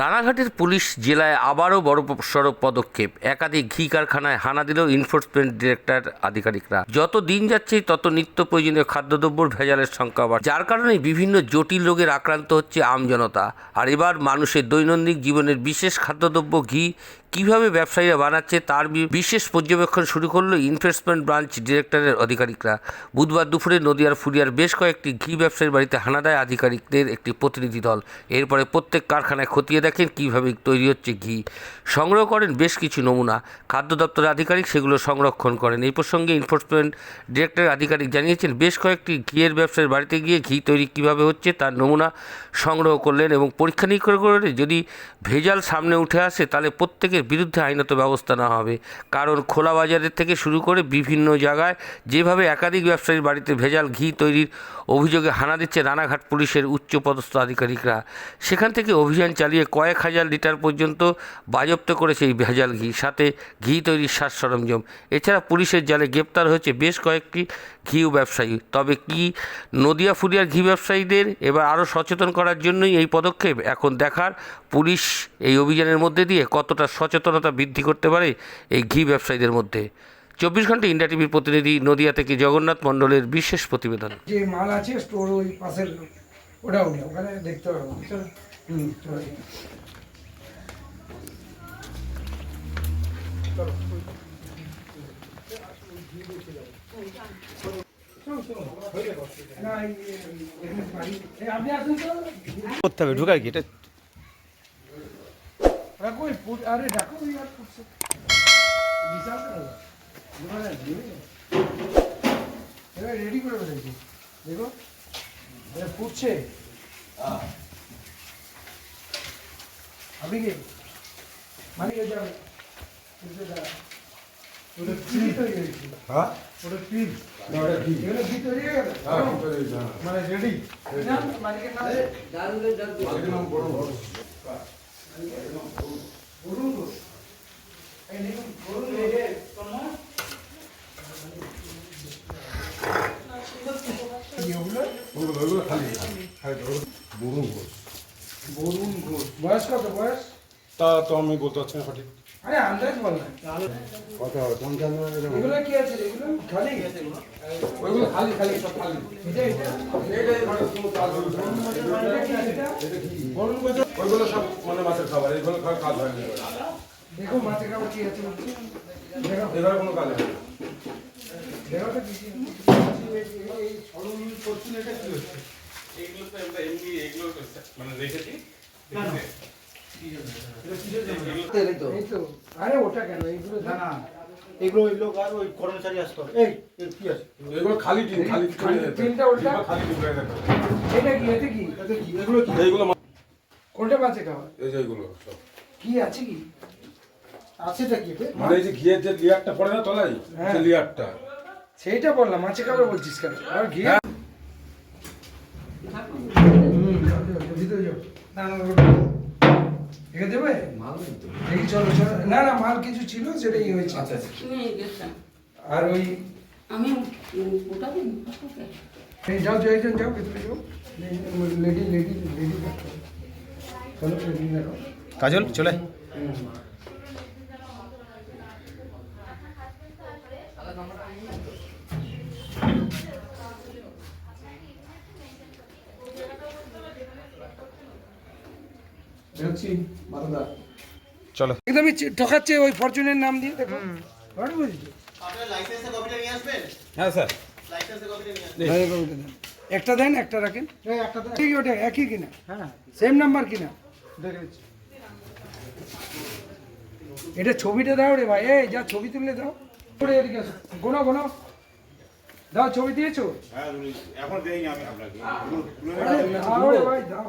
রানাঘাটের পুলিশ জেলায় আবারও বড় সড়ক পদক্ষেপ। একাধিক ঘি কারখানায় হানা দিল এনফোর্সমেন্ট ডিরেক্টর আধিকারিকরা। যত দিন যাচ্ছে, তত নিত্য প্রয়োজনীয় খাদ্যদ্রব্যর ভেজালের সংখ্যা বাড়ছে। যার কারণে বিভিন্ন জটিল রোগের আক্রান্ত হচ্ছে আমজনতা আর এবার মানুষের দৈনন্দিন জীবনের বিশেষ খাদ্যদ্রব্য, ঘি কীভাবে ব্যবসায়ীরা বানাচ্ছে, তার বিশেষ পর্যবেক্ষণ শুরু করল ইনভেস্টমেন্ট ব্রাঞ্চ ডিরেক্টরের আধিকারিকরা। বুধবার দুপুরে নদিয়ার ফুরিয়ার বেশ কয়েকটি ঘি ব্যবসায়ীর বাড়িতে হানা দেয় আধিকারিকদের একটি প্রতিনিধি দল। এরপরে প্রত্যেক কারখানায় খতিয়ে দেখেন কীভাবে তৈরি হচ্ছে ঘি। সংগ্রহ করেন বেশ কিছু নমুনা। খাদ্য দপ্তরের আধিকারিক সেগুলো সংরক্ষণ করেন। এই প্রসঙ্গে এনফোর্সমেন্ট ডিরেক্টর আধিকারিক জানিয়েছেন, বেশ কয়েকটি ঘিয়ের ব্যবসায়ীর বাড়িতে গিয়ে ঘি তৈরি কীভাবে হচ্ছে তার নমুনা সংগ্রহ করলেন এবং পরীক্ষা নিরীক্ষা করে যদি ভেজাল সামনে উঠে আসে তাহলে প্রত্যেকের বিরুদ্ধে আইনত ব্যবস্থা নেওয়া হবে। কারণ খোলা বাজারের থেকে শুরু করে বিভিন্ন জায়গায় যেভাবে একাধিক ব্যবসায়ীর বাড়িতে ভেজাল ঘি তৈরির অভিযোগে হানা দিচ্ছে রানাঘাট পুলিশের উচ্চপদস্থ আধিকারিকরা, সেখান থেকে অভিযান চালিয়ে কয়েক হাজার লিটার পর্যন্ত বাজপ্ত করেছে এই ভেজাল ঘি, সাথে ঘি তৈরির সাজ সরঞ্জাম। এছাড়া পুলিশের জালে গ্রেপ্তার হয়েছে বেশ কয়েকটি ঘি ব্যবসায়ী। তবে কি নদিয়া ফুলিয়ার ঘি ব্যবসায়ীদের এবার আরও সচেতন করার জন্যই এই পদক্ষেপ? এখন দেখার পুলিশ এই অভিযানের মধ্যে দিয়ে কতটা সচেতনতা বৃদ্ধি করতে পারে এই ঘি ব্যবসায়ীদের মধ্যে? চব্বিশ ঘণ্টা ইন্ডিয়া টিভির প্রতিনিধি নদিয়া থেকে জগন্নাথ মণ্ডলের বিশেষ প্রতিবেদন। যে মাল আছে স্টোর ওই পাশের ওটাও নেই ওখানে দেখতে হবে চলো। হুম চলো। তো। করতে হবে ঢুকায় কি? এটা আরে ডাকো রেডি করে দেখো। ফুটছে? আপনি কি? মানে যাবে ওটা যা- তৈরি হয়েছে? হ্যাঁ? ওটা কি? ওটা কি এগুলো কি তৈরি হয়ে গেল? হ্যাঁ মানে রেডি? নাম? বড় বড় বলুন তো। এই দেখুন, বলুন এই যে, কি ওগুলো? ওগুলো ওগুলো খালি খালি ওগুলো বড় ঘোষ বরুণ ঘোষ। বয়স কত বয়স তা তো আমি বলতে পারছি না সঠিক আরে আন্দাজ বল না কত হবে পঞ্চান্ন এগুলো কি আছে এগুলো খালি ওইগুলো খালি খালি সব খালি এটা এটা মানে না। এটা এটা? এটা ওইগুলো সব মানে মাছের খাবার এইগুলো খাওয়ার কাজ হয়নি দেখো মাছে খাবার কি আছে বলছি। কোনো কাজ হয়নি দেখো তো কি কি এইগুলো তো আমরা এমনি এগুলো মানে রেখেছি এই তো আরে ওটা কেন এইগুলো না না এগুলো ওই লোক আর ওই কর্মচারী আসতে এই এই কি আছে এগুলো খালি টিন খালি খালি টিনটা উল্টা? খালি টিন এটা কি এটা কি? এতে কি? এগুলো কি? এইগুলো কোনটা মাছে খাবার এই যে এইগুলো কি আছে কি? আছেটা কি মানে এই যে ঘিয়ের যে লিয়ারটা পড়ে না তলায়? হ্যাঁ। সেই লিয়ারটা। সেইটা বললাম মাছে খাবার বলছিস কেন? আর ঘি দেখি চলো চলো। না না মাল কিছু ছিল সেটাই হয়েছে। আচ্ছা আর ওই আমি ওটা যাও যাও একজন যাও ভেতরে যাও। লেডি লেডি লেডি চলো কাজল চলে। দেখছি মাথা চলো। একদমই ঠকাচ্ছে ওই ফরচুনের নাম দিয়ে দেখো। হ্যাঁ স্যার। হ্যাঁ। একটা দেন একটা রাখেন। একটা ঠিক ওটা একই কিনা? হ্যাঁ। সেম নাম্বার কিনা? এটা ছবিটা দাও রে ভাই। এই যা ছবি তুললে দাও। গোনো গোনো। দাও ছবি দিয়েছ? এখন দেইনি আমি আপনাকে। দাও।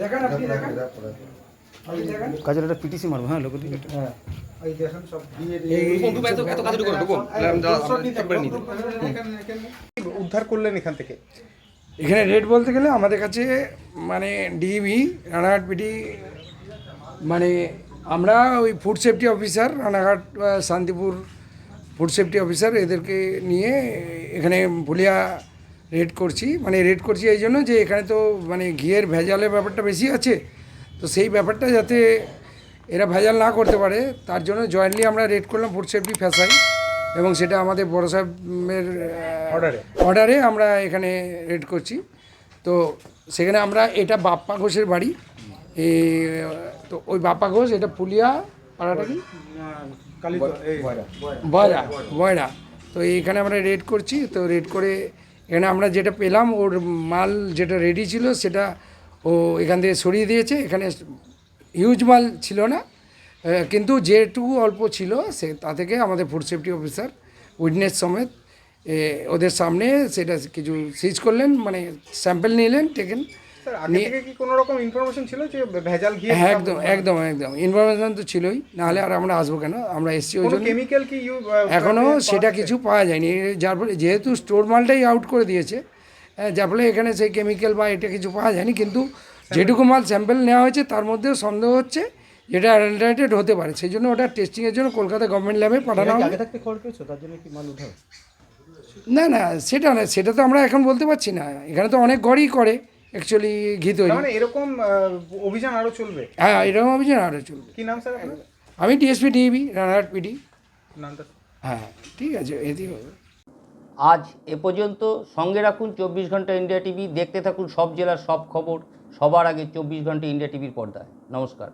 দেখেন আপনি দেখান। কাজের একটা পিটিসি মারবো হ্যাঁ লোক হ্যাঁ এই দেখেন সব দিয়ে উদ্ধার করলেন এখান থেকে? এখানে রেট বলতে গেলে আমাদের কাছে মানে ডিবি রানাঘাট পিটি মানে আমরা ওই food safety officer Ranaghat Shantipur food safety officer এদেরকে নিয়ে এখানে ভুলিয়া রেড করছি মানে রেড করছি এই জন্য যে এখানে তো মানে ঘিয়ের ভেজালের ব্যাপারটা বেশি আছে তো সেই ব্যাপারটা যাতে এরা ভেজাল না করতে পারে তার জন্য জয়েন্টলি আমরা রেড করলাম ফুড সেফটি ফ্যাসাই এবং সেটা আমাদের বড় সাহেবের অর্ডারে অর্ডারে আমরা এখানে রেড করছি। তো সেখানে আমরা এটা বাপ্পা ঘোষের বাড়ি। তো ওই বাপ্পা ঘোষ এটা পুলিয়া পাড়াটা কি? বয়রা। বয়রা তো এইখানে আমরা রেড করছি তো রেড করে এখানে আমরা যেটা পেলাম, ওর মাল যেটা রেডি ছিল সেটা ও এখান থেকে সরিয়ে দিয়েছে। এখানে হিউজ মাল ছিল না কিন্তু যেটুকু অল্প ছিল সে, তা থেকে আমাদের ফুড সেফটি অফিসার উইটনেস সমেত ওদের সামনে সেটা কিছু সিজ করলেন মানে স্যাম্পেল নিলেন টেকেন স্যার আগে থেকে কি কোনো রকম ইনফরমেশন ছিল যে ভেজাল ঘি হ্যাঁ একদম একদম একদম। ইনফরমেশন তো ছিলই নাহলে আর আমরা আসব কেন? আমরা এসছি ওই জন্য। কেমিক্যাল কি এখনও সেটা কিছু পাওয়া যায়নি। যার ফলে যেহেতু স্টোর মালটাই আউট করে দিয়েছে হ্যাঁ, যার ফলে এখানে সেই কেমিক্যাল বা এটা কিছু পাওয়া যায়নি কিন্তু যেটুকু মাল স্যাম্পল নেওয়া হয়েছে তার মধ্যেও সন্দেহ হচ্ছে যেটা অ্যাডাল্টারেটেড হতে পারে। সেই জন্য ওটা টেস্টিংয়ের জন্য কলকাতা গভর্নমেন্ট ল্যাবে পাঠানো হবে। আগে থাকতে খবর পেয়েছ? তার জন্য কি মাল উঠাও না না সেটা না সেটা তো আমরা এখন বলতে পারছি না। এখানে তো অনেক ঘরই করে। অ্যাকচুয়ালি ঘি তৈরি। মানে এরকম অভিযান আরও চলবে? হ্যাঁ এরকম অভিযান আরও চলবে। কী নাম স্যার আপনার? আমি ডিএসপি ডিবি রানাঘাট পিডি নামটা হ্যাঁ ঠিক আছে এদি হবে। আজ এ পর্যন্ত সঙ্গে রাখুন চব্বিশ ঘণ্টা ইন্ডিয়া টিভি। দেখতে থাকুন সব জেলার সব খবর। সবার আগে চব্বিশ ঘণ্টা ইন্ডিয়া টিভির পর্দায়। নমস্কার।